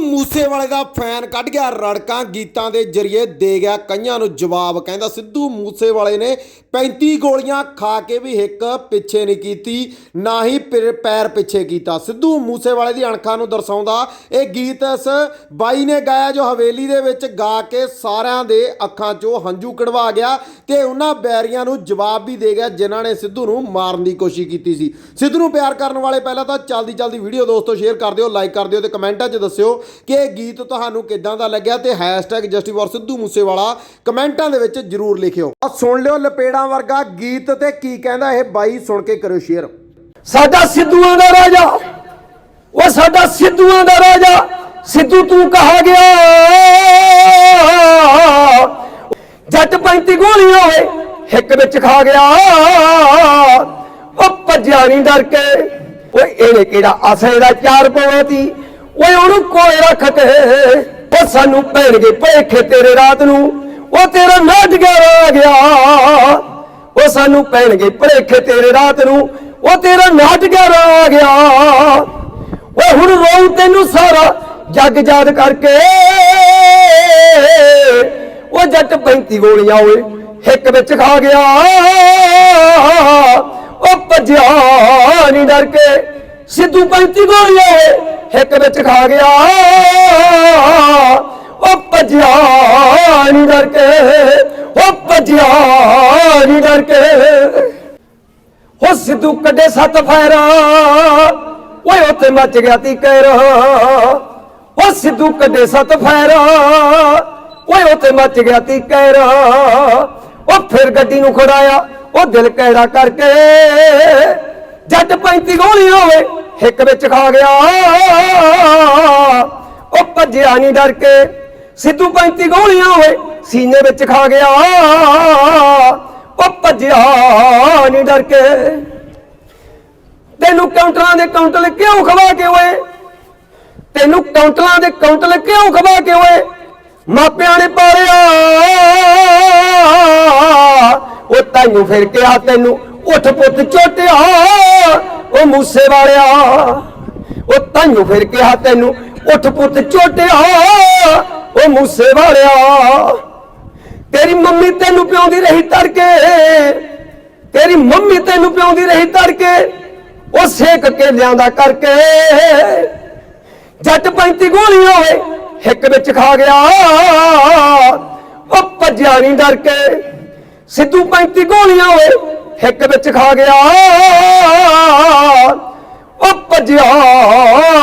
ਮੂਸੇਵਾਲੇ ਦਾ ਫੈਨ ਕੱਢ ਗਿਆ, ਰੜਕਾਂ ਗੀਤਾਂ ਦੇ ਜ਼ਰੀਏ ਦੇ ਗਿਆ ਕਈਆਂ ਨੂੰ ਜਵਾਬ। ਕਹਿੰਦਾ ਸਿੱਧੂ ਮੂਸੇਵਾਲੇ ਨੇ 35 ਗੋਲੀਆਂ ਖਾ ਕੇ ਵੀ ਇੱਕ ਪਿੱਛੇ ਨਹੀਂ ਕੀਤੀ, ਨਾ ਹੀ ਪਿਰ- ਪੈਰ ਪਿੱਛੇ ਕੀਤਾ। ਸਿੱਧੂ ਮੂਸੇਵਾਲੇ ਦੀ ਅਣਖਾਂ ਨੂੰ ਦਰਸਾਉਂਦਾ, ਇਹ ਗੀਤ ਇਸ ਬਾਈ ਨੇ ਗਾਇਆ ਜੋ ਹਵੇਲੀ ਦੇ ਵਿੱਚ ਗਾ ਕੇ ਸਾਰਿਆਂ ਦੇ ਅੱਖਾਂ 'ਚੋਂ ਹੰਝੂ ਕਢਵਾ ਗਿਆ ਤੇ ਉਹਨਾਂ ਬੈਰੀਆਂ ਨੂੰ ਜਵਾਬ ਵੀ ਦੇ ਗਿਆ, ਜਿਨ੍ਹਾਂ ਨੇ ਸਿੱਧੂ ਨੂੰ ਮਾਰਨ ਦੀ ਕੋਸ਼ਿਸ਼ ਕੀਤੀ ਸੀ। ਸਿੱਧੂ ਨੂੰ ਪਿਆਰ ਕਰਨ ਵਾਲੇ ਪਹਿਲਾਂ ਤਾਂ ਜਲਦੀ ਜਲਦੀ ਵੀਡੀਓ ਦੋਸਤੋ, ਸ਼ੇਅਰ ਕਰ ਦਿਓ, ਲਾਈਕ ਕਰ ਦਿਓ ਤੇ ਕਮੈਂਟਾਂ 'ਚ ਦੱਸਿਓ ਕਿ ਇਹ ਗੀਤ ਤੁਹਾਨੂੰ ਕਿੱਦਾਂ ਦਾ ਲੱਗਿਆ ਤੇ #ਜਸਟਿਸ ਮੂਸੇਵਾਲਾ ਕਮੈਂਟਾਂ ਦੇ ਵਿੱਚ ਜਰੂਰ ਲਿਖਿਓ। ਆ ਸੁਣ ਲਿਓ ਲਪੇੜਾਂ ਵਰਗਾ ਗੀਤ ਤੇ ਕੀ ਕਹਿੰਦਾ ਇਹ ਬਾਈ ਸੁਣ ਕੇ ਕਰਿਓ ਸ਼ੇਅਰ ਸਾਡਾ ਸਿੱਧੂਆਂ ਦਾ ਰਾਜਾ ਉਹ ਸਾਡਾ ਸਿੱਧੂਆਂ ਦਾ ਰਾਜਾ, ਸਿੱਧੂ ਤੂੰ ਕਹਾ ਗਿਆ। ਜੱਟ 35 ਗੋਲੀਆਂ ਹੋਏ ਇੱਕ ਵਿੱਚ ਖਾ ਗਿਆ। ਉਹ ਭੱਜਿਆ ਨਹੀਂ ਡਰ ਕੇ, ਓਏ ਇਹਨੇ ਕਿਹੜਾ ਆਸੇ ਦਾ ਚਾਰ ਪਾਉਣਾ ਸੀ ਓਏ ਉਹਨੂੰ ਕੋਲੇ ਰੱਖ ਕੇ। ਉਹ ਸਾਨੂੰ ਪੈਣਗੇ ਭੇਖੇ ਤੇਰੇ ਰਾਤ ਨੂੰ। ਉਹ ਤੇਰਾ ਨਾਟ ਗਿਆ ਗਿਆ। ਉਹ ਸਾਨੂੰ ਪੈਣਗੇ ਭਲੇਖੇ ਤੇਰੇ ਰਾਤ ਨੂੰ। ਉਹ ਤੇਰਾ ਨਾਟਕਰ ਆ ਗਿਆ। ਉਹ ਹੁਣ ਰੋਉ ਤੈਨੂੰ ਸਾਰਾ ਜੱਗ ਯਾਦ ਕਰਕੇ। ਉਹ ਜੱਟ 35 ਗੋਲੀਆਂ ਓਏ ਹਿੱਕ ਵਿੱਚ ਖਾ ਗਿਆ। ਉਹ ਭੱਜਿਆ ਨਹੀਂ ਡਰ ਕੇ। ਸਿੱਧੂ 35 ਗੋਲੀਆਂ ਓਏ। ਹਿੱਕ ਵਿੱਚ ਖਾ ਗਿਆ। ਉਹ ਭੱਜਿਆ ਨਹੀਂ ਡਰ ਕੇ ਉਹ ਭੱਜਿਆ ਨਹੀਂ ਡਰ ਕੇ ਉਹ ਸਿੱਧੂ ਕੱਢੇ ਸੱਤ ਫੈਰਾ ਓਏ ਉੱਤੇ ਮੱਚ ਗਿਆ ਤੀ ਕਹਿਰ ਉਹ ਸਿੱਧੂ ਕੱਢੇ ਸੱਤ ਫੈਰਾ ਓਏ, ਉੱਥੇ ਮੱਚ ਗਿਆ ਤੀ ਕਹਿਰ ਉਹ ਫਿਰ ਗੱਡੀ ਨੂੰ ਖੜਾਇਆ। ਉਹ ਦਿਲ ਕਿਹੜਾ ਕਰਕੇ। ਜੱਟ 35 ਗੋਲੀ ਹੋਵੇ। ਇੱਕ ਵਿੱਚ ਖਾ ਗਿਆ। ਉਹ ਭੱਜਿਆ ਨਹੀਂ ਡਰ ਕੇ। ਸਿੱਧੂ 35 ਗੋਲੀਆਂ ਹੋਏ, ਸੀਨੇ ਵਿੱਚ ਖਾ ਗਿਆ। ਉਹ ਭੱਜਿਆ ਨਹੀਂ ਡਰ ਕੇ। ਤੈਨੂੰ ਕਾਊਂਟਰਾਂ ਦੇ ਕਾਊਂਟਲ ਕਿਉਂ ਖਵਾ ਕੇ ਓਏ ਤੈਨੂੰ ਕਾਊਂਟਲਾਂ ਦੇ ਕਾਊਂਟਲ ਕਿਉਂ ਖਵਾ ਕੇ ਓਏ ਮਾਪਿਆਂ ਨੇ ਪਾਲਿਆ। ਉਹ ਤੈਨੂੰ ਫਿਰ ਕਿਹਾ ਤੈਨੂੰ, ਉੱਠ ਪੁੱਤ ਚੋਟਿਆ। ਮੂਸੇ ਵਾਲਿਆ। ਉਹ ਤੈਨੂੰ ਫਿਰ ਕਿਹਾ ਤੈਨੂੰ, ਉੱਠ ਪੁੱਤ ਚੋਟਿਆ। ਉਹ ਮੂਸੇ ਵਾਲਿਆ, ਤੇਰੀ ਮੰਮੀ ਤੈਨੂੰ ਪਿਆਉਂਦੀ ਰਹੀ ਤੜਕੇ। ਤੇਰੀ ਮੰਮੀ ਤੈਨੂੰ ਪਿਆਉਂਦੀ ਰਹੀ ਤੜਕੇ। ਉਹ ਸੇਕ ਕੇ ਲਿਆਂਦਾ ਕਰਕੇ। ਜੱਟ 35 ਗੋਲੀਆਂ ਹੋਏ ਇੱਕ ਵਿੱਚ ਖਾ ਗਿਆ। ਉਹ ਭੱਜਿਆ ਨਹੀਂ ਡਰ ਕੇ। ਸਿੱਧੂ 35 ਗੋਲੀਆਂ ਹੋਏ ਹਿੱਕ ਵਿੱਚ ਖਾ ਗਿਆ। ਉਹ ਭੱਜਿਆ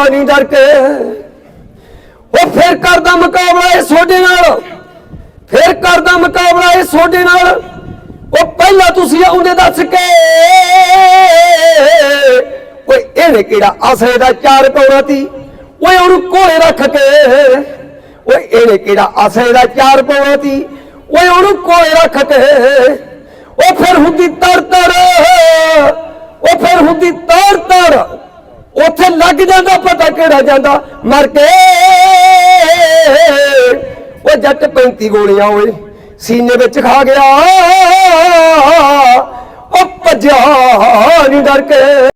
ਨਹੀਂ ਡਰ ਕੇ। ਉਹ ਫਿਰ ਕਰਦਾ ਮੁਕਾਬਲਾ ਇਹ ਸੋਡੇ ਨਾਲ। ਫਿਰ ਕਰਦਾ ਮੁਕਾਬਲਾ ਇਹ ਸੋਡੇ ਨਾਲ। ਉਹ ਪਹਿਲਾਂ ਤੁਸੀਂ ਆਉਂਦੇ ਦੱਸ ਕੇ। ਓਏ ਇਹਨੇ ਕਿਹੜਾ ਆਸਰੇ ਦਾ ਚਾਰ ਪਾਉਣਾ ਤੀ। ਓਏ, ਉਹਨੂੰ ਕੋਲੇ ਰੱਖ ਕੇ। ਓਏ ਇਹਨੇ ਕਿਹੜਾ ਆਸਰੇ ਦਾ ਚਾਰ ਪਾਉਣਾ ਤੀ। ਓਏ, ਉਹਨੂੰ ਕੋਲੇ ਰੱਖ ਕੇ। ਉਹ ਫਿਰ ਹੁੰਦੀ ਤਰ ਤਰ ਉਹ ਫਿਰ ਹੁੰਦੀ ਤਰ ਤੜ ਉੱਥੇ ਲੱਗ ਜਾਂਦਾ, ਪਤਾ ਕਿਹੜਾ ਜਾਂਦਾ? ਮਰ ਕੇ। ਉਹ ਜੱਟ 35 ਗੋਲੀਆਂ ਓਏ, ਸੀਨੇ ਵਿੱਚ ਖਾ ਗਿਆ। ਉਹ ਭੱਜਿਆ ਨਹੀਂ ਡਰ ਕੇ।